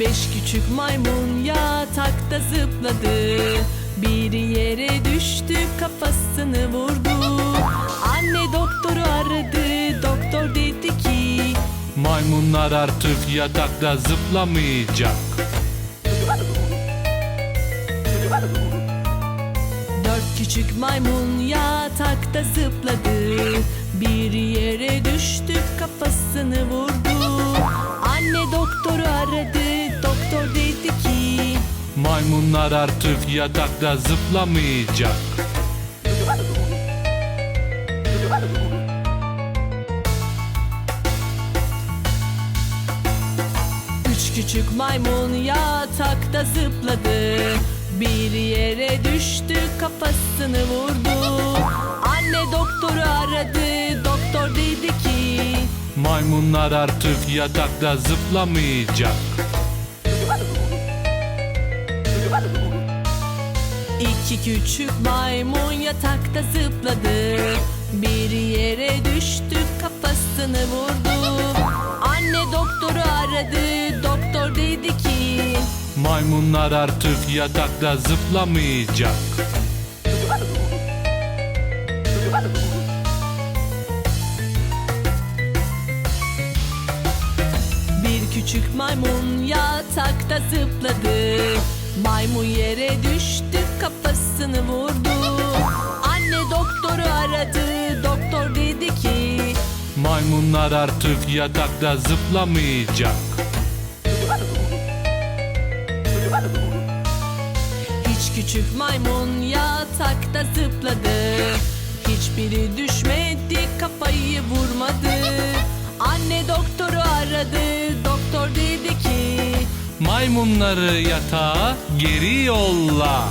Beş küçük maymun yatakta zıpladı Bir yere düştü kafasını vurdu Anne doktoru aradı doktor dedi ki Maymunlar artık yatakta zıplamayacak. Küçük maymun yatakta zıpladı. Bir yere düştü kafasını vurdu. Anne doktoru aradı doktor dedi ki Maymunlar artık yatakta zıplamayacak. Üç küçük maymun yatakta zıpladı Bir yere düştü kafasını vurdu. Anne doktoru aradı doktor dedi ki Maymunlar artık yatakta zıplamayacak. İki küçük maymun yatakta zıpladı. Bir yere düştü kafasını vurdu. Anne doktoru aradı Maymunlar artık yatakta zıplamayacak. Bir küçük maymun yatakta zıpladı Maymun yere düştü kafasını vurdu Anne doktoru aradı doktor dedi ki Maymunlar artık yatakta zıplamayacak. Küçük maymun yatakta zıpladı Hiçbiri düşmedi kafayı vurmadı Anne doktoru aradı doktor dedi ki Maymunları yatağa geri yolla.